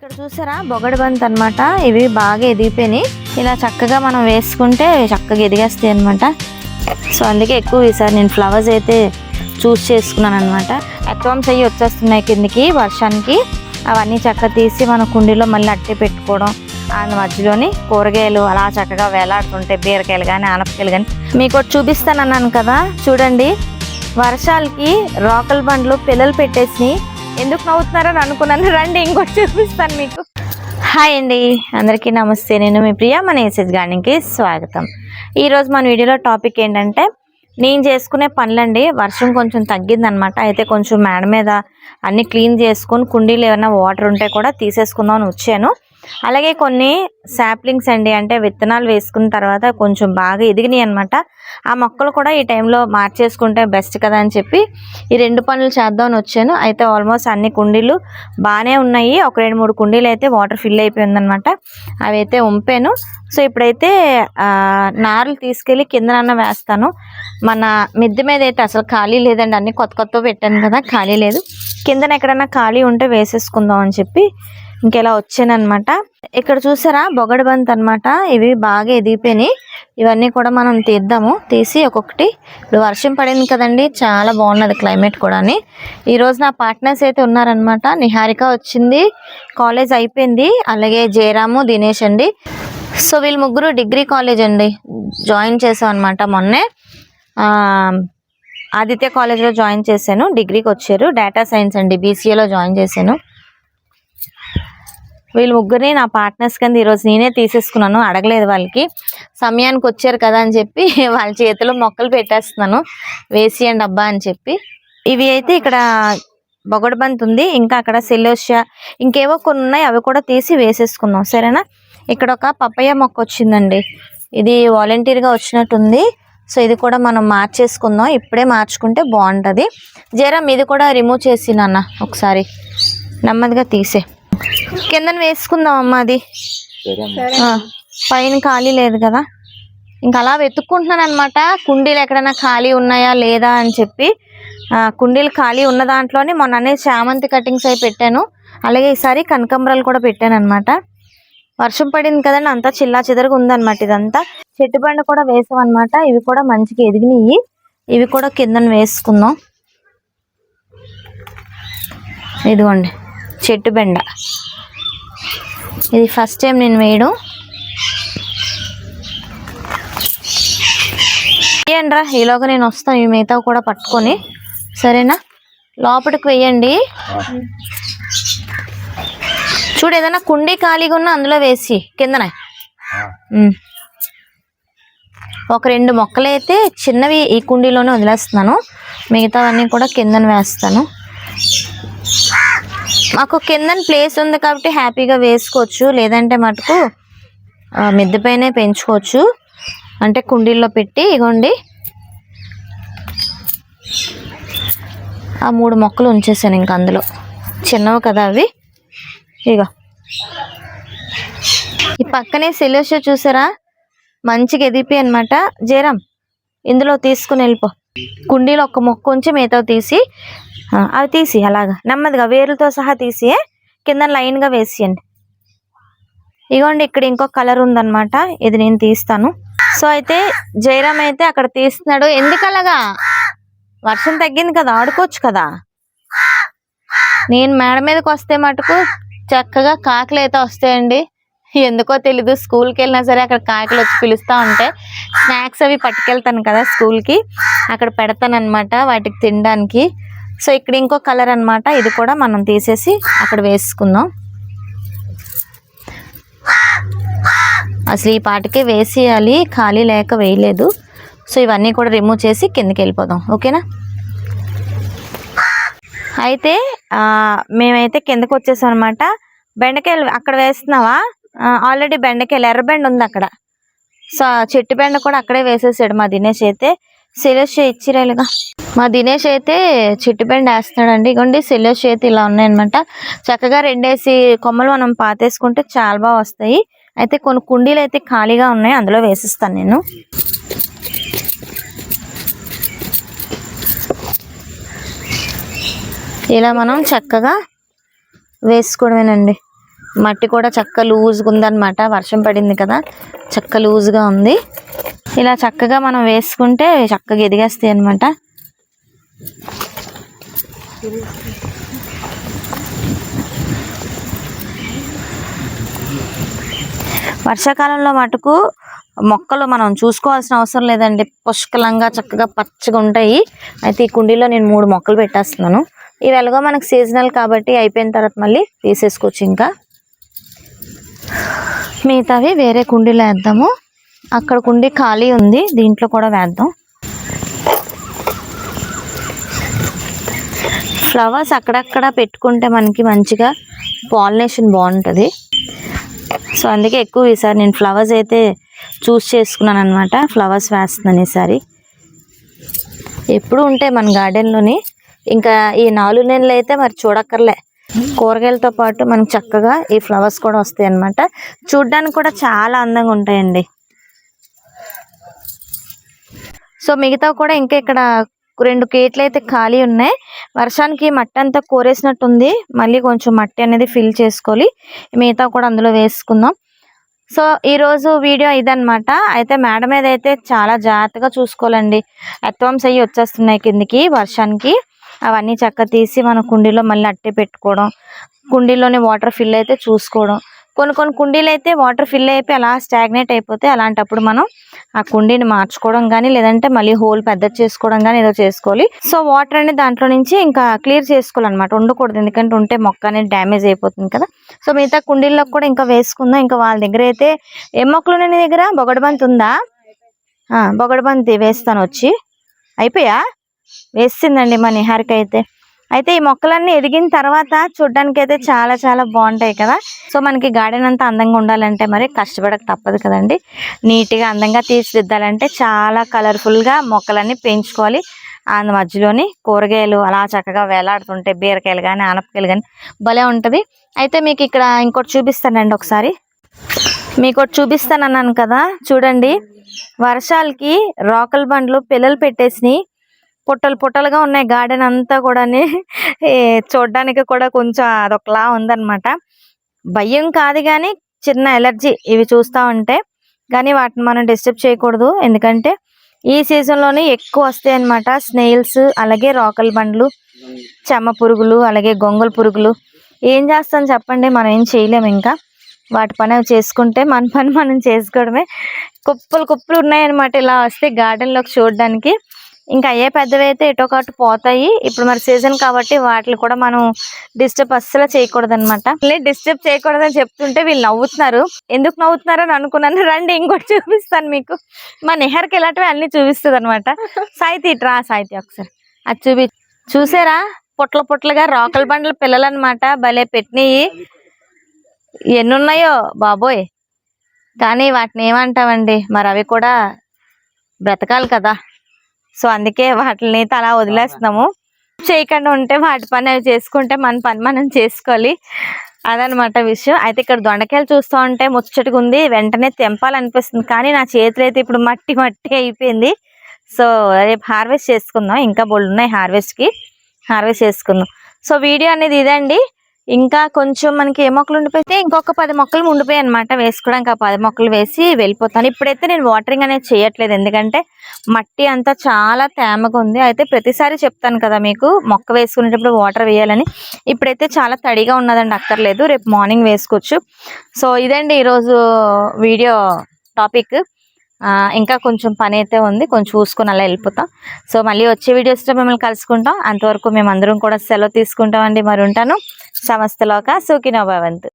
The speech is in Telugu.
ఇక్కడ చూసారా? బొగడ బంత్ అనమాట ఇవి బాగా ఎదిగిపోయినాయి. ఇలా చక్కగా మనం వేసుకుంటే చక్కగా ఎదిగేస్తాయి అనమాట సో అందుకే ఎక్కువ ఈసారి నేను ఫ్లవర్స్ అయితే చూస్ చేసుకున్నాను అనమాట అక్వామ్స్ అయ్యి వచ్చేస్తున్నాయి కిందికి వర్షానికి. అవన్నీ చక్కగా తీసి మన కుండీలో మళ్ళీ అట్టే పెట్టుకోవడం. ఆ మధ్యలోని కూరగాయలు అలా చక్కగా వేలాడుతుంటాయి బీరకాయలు కానీ ఆనపకాయలు కానీ మీకు ఒకటి చూపిస్తాను అన్నాను కదా. చూడండి. వర్షాలకి రోకల్ బండ్లు పిల్లలు పెట్టేసి ఎందుకు నవ్వుతున్నారని అనుకున్నాను. రండి ఇంకోటి చూపిస్తాను మీకు. హాయ్ అండి అందరికీ నమస్తే. నేను మీ ప్రియా మన ఏసెస్ గార్డెన్కి స్వాగతం. ఈరోజు మన వీడియోలో టాపిక్ ఏంటంటే నేను చేసుకునే పనులండి వర్షం కొంచెం తగ్గిందనమాట. అయితే కొంచెం మేడ మీద అన్ని క్లీన్ చేసుకొని కుండీలు ఏమైనా వాటర్ ఉంటే కూడా తీసేసుకుందామని వచ్చాను. అలాగే కొన్ని సాప్లింగ్స్ అండి అంటే విత్తనాలు వేసుకున్న తర్వాత కొంచెం బాగా ఎదిగినాయి అనమాట ఆ మొక్కలు కూడా ఈ టైంలో మార్చేసుకుంటే బెస్ట్ కదా అని చెప్పి ఈ రెండు పనులు చేద్దామని వచ్చాను. అయితే ఆల్మోస్ట్ అన్ని కుండీలు బాగానే ఉన్నాయి. ఒక రెండు మూడు కుండీలు అయితే వాటర్ ఫిల్ అయిపోయిందనమాట అవి అయితే ఉంపాను. సో ఇప్పుడైతే నారులు తీసుకెళ్ళి కిందనన్న వేస్తాను. మన మిద్దె మీద అయితే అసలు ఖాళీ లేదండి. అన్ని కొత్త కొత్త పెట్టాను కదా ఖాళీ లేదు. కిందన ఎక్కడన్నా ఖాళీ ఉంటే వేసేసుకుందాం అని చెప్పి ఇంకెలా వచ్చానమాట ఇక్కడ చూసారా? బొగడ బంత్ అనమాట ఇవి బాగా ఎదిగిపోయినాయి. ఇవన్నీ కూడా మనం తీద్దాము. తీసి ఒక్కొక్కటి. ఇప్పుడు వర్షం పడింది కదండి. చాలా బాగున్నది క్లైమేట్ కూడాని. అని ఈరోజు నా పార్ట్నర్స్ అయితే ఉన్నారనమాట. నిహారిక వచ్చింది. కాలేజ్ అయిపోయింది. అలాగే జయరాము దినేష్ అండి. సో వీళ్ళు ముగ్గురు డిగ్రీ కాలేజ్ అండి. జాయిన్ చేసాం అనమాట మొన్నే ఆదిత్య కాలేజ్లో జాయిన్ చేశాను. డిగ్రీకి వచ్చారు. డేటా సైన్స్ అండి. బీసీఏలో జాయిన్ చేశాను. వీళ్ళు ముగ్గురిని నా పార్ట్నర్స్ కింద ఈరోజు నేనే తీసేసుకున్నాను అడగలేదు వాళ్ళకి. సమయానికి వచ్చారు కదా అని చెప్పి వాళ్ళ చేతిలో మొక్కలు పెట్టేస్తున్నాను. వేసియండి అబ్బా అని చెప్పి. ఇవి అయితే ఇక్కడ బొగడబంత్ ఉంది ఇంకా అక్కడ సెలోషియా ఇంకేవో కొన్ని ఉన్నాయి అవి కూడా తీసి వేసేసుకుందాం సరేనా? ఇక్కడ ఒక పప్పయ్య మొక్క వచ్చిందండి. ఇది వాలంటీర్గా వచ్చినట్టుంది. సో ఇది కూడా మనం మార్చేసుకుందాం. ఇప్పుడే మార్చుకుంటే బాగుంటుంది. జరం ఇది కూడా రిమూవ్ చేసి నాన్న ఒకసారి నెమ్మదిగా తీసే. కిందన వేసుకుందాం అమ్మ అది. ఆ, పైన ఖాళీ లేదు కదా. ఇంకా అలా వెతుక్కుంటున్నాను అనమాట కుండీలు ఎక్కడైనా ఖాళీ ఉన్నాయా లేదా అని చెప్పి. కుండీలు ఖాళీ ఉన్న దాంట్లోనే మొన్ననే చామంతి కటింగ్స్ అయి పెట్టాను. అలాగే ఈసారి కనకంబరాలు కూడా పెట్టాను అనమాట వర్షం పడింది కదండి అంతా చిల్లా చిదరగా ఉందన్నమాట ఇదంతా. చెట్టు బండ కూడా వేసాం అనమాట ఇవి కూడా మంచిగా ఎదిగినాయి. ఇవి కూడా కిందన వేసుకుందాం. ఇదిగోండి. చెట్టు బెండ. ఇది ఫస్ట్ టైం నేను వేయడం. వేయండి రా ఈలోగా నేను వస్తాను ఈ మిగతా కూడా పట్టుకొని. సరేనా? లోపలికి వేయండి. చూడు ఏదైనా కుండీ ఖాళీగా ఉన్నా అందులో వేసి కిందన. ఒక రెండు మొక్కలు అయితే చిన్నవి ఈ కుండీలోనే వదిలేస్తున్నాను. మిగతావన్నీ కూడా కిందన వేస్తాను. మాకు కిందన ప్లేస్ ఉంది కాబట్టి హ్యాపీగా వేసుకోవచ్చు. లేదంటే మటుకు ఆ, మిద్దె పెంచుకోవచ్చు. అంటే కుండీల్లో పెట్టి ఇగోండి. ఆ మూడు మొక్కలు ఉంచేసాను ఇంక అందులో. చిన్నవి కదా అవి. ఇగో. ఈ పక్కనే సెల్యూషో చూసారా? మంచిగా ఎదిపి అనమాట జీరం ఇందులో తీసుకుని వెళ్ళిపో. కుండీలో ఒక మొక్క ఉంచి మిగతా తీసి అవి తీసి అలాగా. నెమ్మదిగా వేర్లతో సహా తీసి కింద లైన్గా వేసియండి. ఇగోండి ఇక్కడ ఇంకో కలర్ ఉందన్నమాట. ఇది నేను తీస్తాను. సో అయితే జయరామ్ అయితే అక్కడ తీస్తున్నాడు. ఎందుకు అలాగా వర్షం తగ్గింది కదా ఆడుకోవచ్చు కదా. నేను మేడ మీదకి వస్తే మటుకు చక్కగా కాకులు అయితే వస్తాయండి. ఎందుకో తెలీదు స్కూల్కి వెళ్ళినా సరే అక్కడ కాకులు వచ్చి పిలుస్తూ ఉంటే స్నాక్స్ అవి పట్టుకెళ్తాను కదా స్కూల్కి. అక్కడ పెడతాను అనమాట వాటికి తినడానికి. సో ఇక్కడ ఇంకో కలర్ అనమాట ఇది కూడా మనం తీసేసి అక్కడ వేసుకుందాం. అసలు ఈ పాటికే వేసేయాలి ఖాళీ లేక వేయలేదు. సో ఇవన్నీ కూడా రిమూవ్ చేసి కిందకి వెళ్ళిపోదాం. ఓకేనా? అయితే మేమైతే కిందకి వచ్చేసాం అనమాట బెండకాయలు అక్కడ వేస్తున్నావా? ఆల్రెడీ బెండకాయలు ఎర్ర బెండ ఉంది అక్కడ. సో చెట్టు బెండ కూడా అక్కడే వేసేసాడు మా దినేష్ అయితే. సిలేష్ ఇచ్చిరాలుగా మా దినేష్ అయితే చెట్టు బెండ వేస్తున్నాడండి. ఇగోండి సిలేష్ అయితే ఇలా ఉన్నాయన్నమాట. చక్కగా రెండేసి కొమ్మలు మనం పాతేసుకుంటే చాలా బాగా వస్తాయి. అయితే కొన్ని కుండీలు అయితే ఖాళీగా ఉన్నాయి అందులో వేసిస్తాను నేను. ఇలా మనం చక్కగా వేసుకోవడమేనండి. మట్టి కూడా చక్క లూజ్గా ఉందన్నమాట. వర్షం పడింది కదా చక్క లూజ్గా ఉంది. ఇలా చక్కగా మనం వేసుకుంటే చక్కగా ఎదిగేస్తాయి అనమాట వర్షాకాలంలో మటుకు మొక్కలు మనం చూసుకోవాల్సిన అవసరం లేదండి. పుష్కలంగా చక్కగా పచ్చగా ఉంటాయి. అయితే ఈ కుండీలో నేను మూడు మొక్కలు పెట్టేస్తున్నాను. ఇవి ఎలాగో మనకు సీజనల్ కాబట్టి అయిపోయిన తర్వాత మళ్ళీ తీసేసుకోవచ్చు ఇంకా. మిగతావి వేరే కుండీలో వేద్దాము. అక్కడ కుండీ ఖాళీ ఉంది. దీంట్లో కూడా వేద్దాం. ఫ్లవర్స్ అక్కడక్కడ పెట్టుకుంటే మనకి మంచిగా పాలినేషన్ బాగుంటుంది. సో అందుకే ఎక్కువ ఈసారి నేను ఫ్లవర్స్ అయితే చూస్ చేసుకున్నాను అనమాట ఫ్లవర్స్ వేస్తున్నాను ఈసారి. ఎప్పుడు ఉంటాయి మన గార్డెన్లోని ఇంకా ఈ నాలుగు నెలలు అయితే మరి చూడక్కర్లే. కూరగాయలతో పాటు మనకు చక్కగా ఈ ఫ్లవర్స్ కూడా వస్తాయి అన్నమాట. చూడ్డానికి కూడా చాలా అందంగా ఉంటాయండి. సో మిగతా కూడా ఇంకా ఇక్కడ రెండు కేట్లు అయితే ఖాళీ ఉన్నాయి. వర్షానికి మట్టి అంతా కోరేసినట్టు ఉంది మళ్ళీ కొంచెం మట్టి అనేది ఫిల్ చేసుకోవాలి. మిగతా కూడా అందులో వేసుకుందాం. సో ఈరోజు వీడియో ఇదనమాట అయితే మేడ మీద అయితే చాలా జాగ్రత్తగా చూసుకోవాలండి. ఎత్వంస్ అయ్యి వచ్చేస్తున్నాయి కిందికి వర్షానికి. అవన్నీ చక్క తీసి మన కుండీలో మళ్ళీ అట్టే పెట్టుకోవడం. కుండీలోనే వాటర్ ఫిల్ అయితే చూసుకోవడం. కొన్ని కొన్ని కుండీలు అయితే వాటర్ ఫిల్ అయిపోయి అలా స్టాగ్నేట్ అయిపోతే అలాంటప్పుడు మనం ఆ కుండీని మార్చుకోవడం కానీ లేదంటే మళ్ళీ హోల్ పెద్ద చేసుకోవడం కానీ ఏదో చేసుకోవాలి. సో వాటర్ అనేది దాంట్లో నుంచి ఇంకా క్లియర్ చేసుకోవాలన్నమాట. ఉండకూడదు. ఎందుకంటే ఉంటే మొక్క అనేది డ్యామేజ్ అయిపోతుంది కదా. సో మిగతా కుండీల్లో కూడా ఇంకా వేసుకుందాం. ఇంకా వాళ్ళ దగ్గర అయితే ఏ మొక్కలు నీ దగ్గర? బొగడబంతి ఉందా? బొగడబంతి వేస్తాను వచ్చి. అయిపోయా? వేసిందండి మా నిహారిక అయితే. అయితే ఈ మొక్కలన్నీ ఎదిగిన తర్వాత చూడడానికి అయితే చాలా చాలా బాగుంటాయి కదా. సో మనకి గార్డెన్ అంతా అందంగా ఉండాలంటే మరి కష్టపడక తప్పదు కదండి. నీట్గా అందంగా తీర్చిదిద్దాలంటే చాలా కలర్ఫుల్గా మొక్కలన్నీ పెంచుకోవాలి. అందు మధ్యలోని కూరగాయలు అలా చక్కగా వేలాడుతుంటే బీరకాయలు కానీ ఆనపకాయలు కానీ భలే ఉంటుంది. అయితే మీకు ఇక్కడ ఇంకోటి చూపిస్తానండి ఒకసారి. మీకు ఒకటి చూపిస్తాను అన్నాను కదా. చూడండి. వర్షాలకి రోకల్ బండ్లు పిల్లలు పెట్టేసి పుట్టలు పుట్టలుగా ఉన్నాయి గార్డెన్ అంతా కూడాని. చూడడానికి కూడా కొంచెం అదొకలా ఉందన్నమాట. భయం కాదు కానీ చిన్న ఎలర్జీ ఇవి చూస్తూ ఉంటే. కానీ వాటిని మనం డిస్టర్బ్ చేయకూడదు. ఎందుకంటే ఈ సీజన్లోనే ఎక్కువ వస్తాయి అన్నమాట స్నేల్స్ అలాగే రోకల్ బండ్లు చెమ్మ పురుగులు అలాగే గొంగల్ పురుగులు. ఏం చేస్తాం చెప్పండి మనం ఏం చేయలేము ఇంకా. వాటి పని అవి చేసుకుంటే మన పని మనం చేసుకోవడమే. కుప్పలు కుప్పలు ఉన్నాయన్నమాట. ఇలా వస్తే గార్డెన్లోకి చూడడానికి. ఇంకా అయ్యే పెద్దవి అయితే ఎటో ఒకటి పోతాయి. ఇప్పుడు మరి సీజన్ కాబట్టి వాటిని కూడా మనం డిస్టర్బ్ అస్సలు చేయకూడదు అనమాట డిస్టర్బ్ చేయకూడదని చెప్తుంటే వీళ్ళు నవ్వుతున్నారు. ఎందుకు నవ్వుతున్నారు అని అనుకున్నాను. రండి ఇంకోటి చూపిస్తాను మీకు. మా నెహర్కి ఇలాంటివి అన్ని చూపిస్తుంది అనమాట సాయితీ ఇట్రా సాయితీ ఒకసారి. అది చూపి చూసారా? పుట్ల పుట్లగా రాకల బండ్ల పిల్లలు అనమాట భలే పెట్టినాయి. ఎన్ని ఉన్నాయో బాబోయ్. కానీ వాటిని ఏమంటామండి మరి అవి కూడా బ్రతకాలి కదా. సో అందుకే వాటిని తలా వదిలేస్తున్నాము. చేయకుండా ఉంటే వాటి పని అవి చేసుకుంటే మన పని మనం చేసుకోవాలి. అదనమాట విషయం. అయితే ఇక్కడ దొండకాయలు చూస్తూ ఉంటే ముచ్చటగా ఉంది. వెంటనే తెంపాలనిపిస్తుంది. కానీ నా చేతులు అయితే ఇప్పుడు మట్టి మట్టి అయిపోయింది. సో రేపు హార్వెస్ట్ చేసుకుందాం. ఇంకా బొళ్ళు ఉన్నాయి హార్వెస్ట్కి. హార్వెస్ట్ చేసుకుందాం. సో వీడియో అనేది ఇదండి. ఇంకా కొంచెం మనకి ఏ మొక్కలు ఉండిపోతే ఇంకొక పది మొక్కలు ఉండిపోయాయి అనమాట వేసుకోవడానికి ఆ పది మొక్కలు వేసి వెళ్ళిపోతాను. ఇప్పుడైతే నేను వాటరింగ్ అనేది చేయట్లేదు. ఎందుకంటే మట్టి అంతా చాలా తేమగా ఉంది. అయితే ప్రతిసారి చెప్తాను కదా మీకు మొక్క వేసుకునేటప్పుడు వాటర్ వేయాలని. ఇప్పుడైతే చాలా తడిగా ఉన్నదండి అక్కర్లేదు. రేపు మార్నింగ్ వేసుకోవచ్చు. సో ఇదండి ఈరోజు వీడియో టాపిక్. ఇంకా కొంచెం పని అయితే ఉంది కొంచెం చూసుకుని అలా వెళ్ళిపోతాం. సో మళ్ళీ వచ్చే వీడియోస్లో మిమ్మల్ని కలుసుకుంటాం. అంతవరకు మేము అందరం కూడా సెలవు తీసుకుంటామండి. మరి ఉంటాను సమస్తలోక సుఖినోభవంతు